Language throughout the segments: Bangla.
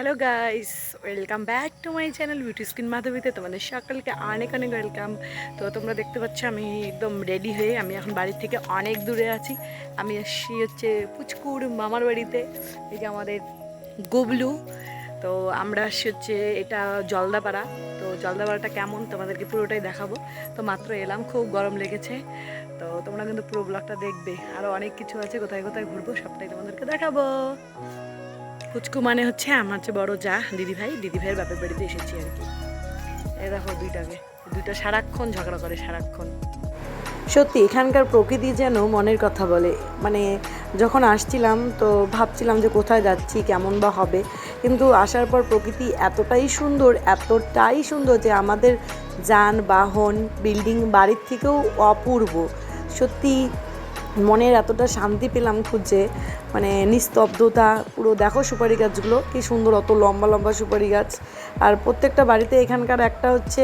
Hello guys welcome back to my channel beauty skin মাধবীতে তোমাদের সকলকে অনেক অনেক ওয়েলকাম তো তোমরা দেখতে পাচ্ছ, আমি একদম রেডি হয়ে আমি এখন বাড়ির থেকে অনেক দূরে আছি। আমি আসছি হচ্ছে পুচকুর মামার বাড়িতে, এই যে আমাদের গুবলু। তো আমরা আসছি হচ্ছে এটা জলদাপাড়া। তো জলদাপাড়াটা কেমন তোমাদেরকে পুরোটাই দেখাবো। তো মাত্র এলাম, খুব গরম লেগেছে। তো তোমরা কিন্তু পুরো ব্লগটা দেখবে। আরও অনেক কিছু আছে, কোথায় কোথায় ঘুরবো, সবটাই তোমাদেরকে দেখাবো। পুচকু মানে হচ্ছে আমার যে বড় যা দিদি ভাই দিদি ভাইয়ের বাপের বাড়িতে এসেছি আর কি। এই দেখো দুইটাকে। দুইটা সারাক্ষণ ঝগড়া করে, সারাক্ষণ। সত্যি, এখানকার প্রকৃতি যেন মনের কথা বলে। মানে যখন আসছিলাম তো ভাবছিলাম যে কোথায় যাচ্ছি, কেমন বা হবে। কিন্তু আসার পর প্রকৃতি এতটাই সুন্দর এতটাই সুন্দর যে আমাদের যানবাহন, বিল্ডিং বাড়ির থেকেও অপূর্ব। সত্যি মনের এতটা শান্তি পেলাম খুঁজে মানে নিস্তব্ধতা, পুরো দেখো সুপারি গাছগুলো, কি সুন্দর অত লম্বা লম্বা সুপারি গাছ। আর প্রত্যেকটা বাড়িতে এখানকার একটা হচ্ছে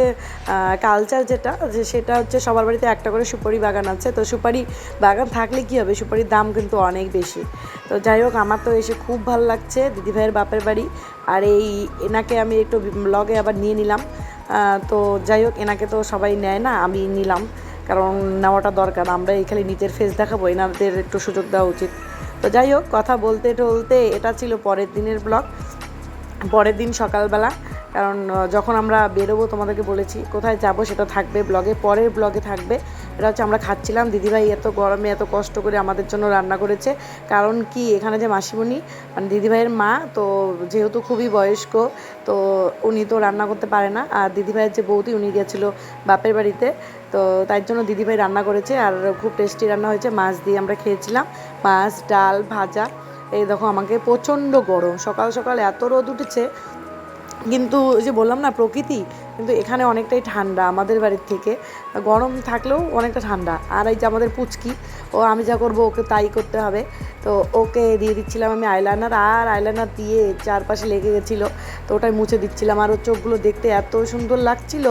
কালচার যেটা, যে সেটা হচ্ছে সবার বাড়িতে একটা করে সুপারি বাগান আছে। তো সুপারি বাগান থাকলে কি হবে? সুপারির দাম কিন্তু অনেক বেশি। তো যাই হোক, আমার তো এসে খুব ভালো লাগছে দিদিভাইয়ের বাপের বাড়ি। আর এই এনাকে আমি একটু ব্লগে আবার নিয়ে নিলাম। তো যাই হোক, এনাকে তো সবাই নেয় না, আমি নিলাম। কারণ নেওয়াটা দরকার। আমরা এখানে নিজের ফেস দেখাবো, এনাদের একটু সুযোগ দেওয়া উচিত। তো যাই হোক, কথা বলতে টলতে এটা ছিল পরের দিনের ব্লগ পরের দিন সকালবেলা কারণ যখন আমরা বেরোবো, তোমাদেরকে বলেছি কোথায় যাব, সেটা থাকবে ব্লগে, পরের ব্লগে থাকবে। এটা হচ্ছে আমরা খাচ্ছিলাম, দিদিভাই এত গরমে এত কষ্ট করে আমাদের জন্য রান্না করেছে। কারণ কি, এখানে যে মাসিমণি মানে দিদিভাইয়ের মা, তো যেহেতু খুবই বয়স্ক, তো উনি তো রান্না করতে পারে না। আর দিদিভাইয়ের যে বৌদি, উনি গিয়েছিল বাপের বাড়িতে, তো তাই জন্য দিদিভাই রান্না করেছে। আর খুব টেস্টি রান্না হয়েছে, মাছ দিয়ে আমরা খেয়েছিলাম। মাছ, ডাল, ভাজা। এই দেখো, আমাকে প্রচণ্ড গরম। সকাল সকাল এত রোদ উঠেছে কিন্তু যে বললাম না, প্রকৃতি, কিন্তু এখানে অনেকটাই ঠান্ডা আমাদের বাড়ির থেকে। গরম থাকলেও অনেকটা ঠান্ডা। আর এই যে আমাদের পুচকি, ও আমি যা করব ওকে তাই করতে হবে। তো ওকে দিয়ে দিচ্ছিলাম আমি আইলাইনার, আর আইলাইনার দিয়ে চারপাশে লেগে গেছিল। তো ওটাই মুছে দিচ্ছিলাম। আর ওর চোখগুলো দেখতে এত সুন্দর লাগছিল,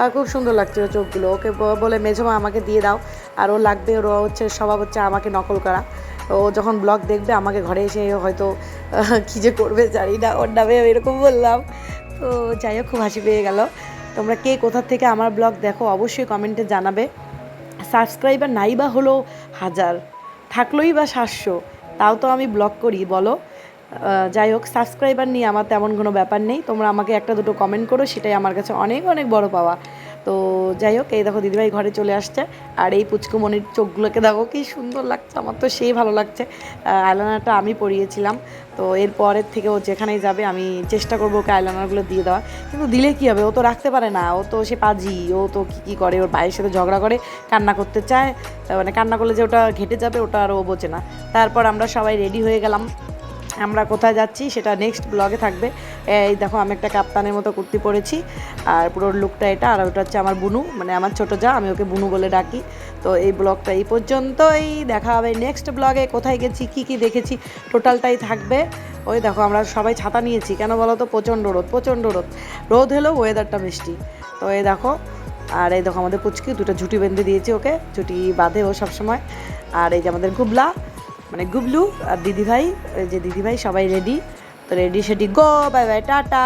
আর খুব সুন্দর লাগছিল চোখগুলো। ওকে বলে, মেঝমা, আমাকে দিয়ে দাও। আর ও লাগবে, ওর হচ্ছে স্বভাব হচ্ছে আমাকে নকল করা। ও যখন ব্লগ দেখবে আমাকে ঘরে এসে হয়তো কী যে করবে জানি না, ওর নামে এরকম বললাম। তো যাই হোক, খুব হাসি পেয়ে গেল। তোমরা কে কোথা থেকে আমার ব্লগ দেখো অবশ্যই কমেন্টে জানাবে। সাবস্ক্রাইবার নাই বা হলো হাজার, থাকলোই বা সাতশো, তাও তো আমি ব্লগ করি, বলো। যাই হোক সাবস্ক্রাইবার নিয়ে আমার তেমন কোনো ব্যাপার নেই। তোমরা আমাকে একটা দুটো কমেন্ট করো, সেটাই আমার কাছে অনেক অনেক বড় পাওয়া। তো যাই হোক, এই দেখো দিদিভাই ঘরে চলে আসছে, আর এই পুচকুমণির চোখগুলোকে দেখো কি সুন্দর লাগছে, আমার তো সেই ভালো লাগছে। আইলানারটা আমি পরিয়েছিলাম, তো এর পরের থেকে ও যেখানেই যাবে, আমি চেষ্টা করব ওকে আইলানারগুলো দিয়ে দেওয়ার। কিন্তু দিলে কী হবে? ও তো রাখতে পারে না, ও তো সে পাজি, ও তো কী কী করে? ওর ভাইয়ের সাথে ঝগড়া করে, কান্না করতে চায়। মানে কান্না করলে যে ওটা ঘেটে যাবে, ওটা আর ও বোঝে না। তারপর আমরা সবাই রেডি হয়ে গেলাম। আমরা কোথায় যাচ্ছি সেটা নেক্সট ব্লগে থাকবে। এই দেখো, আমি একটা কাপ্তানের মতো কুর্তি পরেছি, আর পুরো লুকটা এটা, আর ওটা হচ্ছে আমার বুনু মানে আমার ছোটো যা, আমি ওকে বুনু বলে ডাকি। তো এই ব্লগটা এই পর্যন্তই, দেখা হবে নেক্সট ব্লগে কোথায় গেছি, কি কি দেখেছি টোটালটাই থাকবে। ওই দেখো, আমরা সবাই ছাতা নিয়েছি, কেন বলো তো, প্রচণ্ড রোদ প্রচণ্ড রোদ। রোদ হলেও ওয়েদারটা মিষ্টি। তো এই দেখো, আর এই দেখো আমাদের পুচকি, দুটো ঝুটি বেঁধে দিয়েছি ওকে, ঝুটি বাঁধে ও সবসময়। আর এই যে আমাদের গুবলা মানে গুবলু আর দিদিভাই যে দিদিভাই সবাই রেডি তো রেডি সেটি গো বাই বাই টাটা।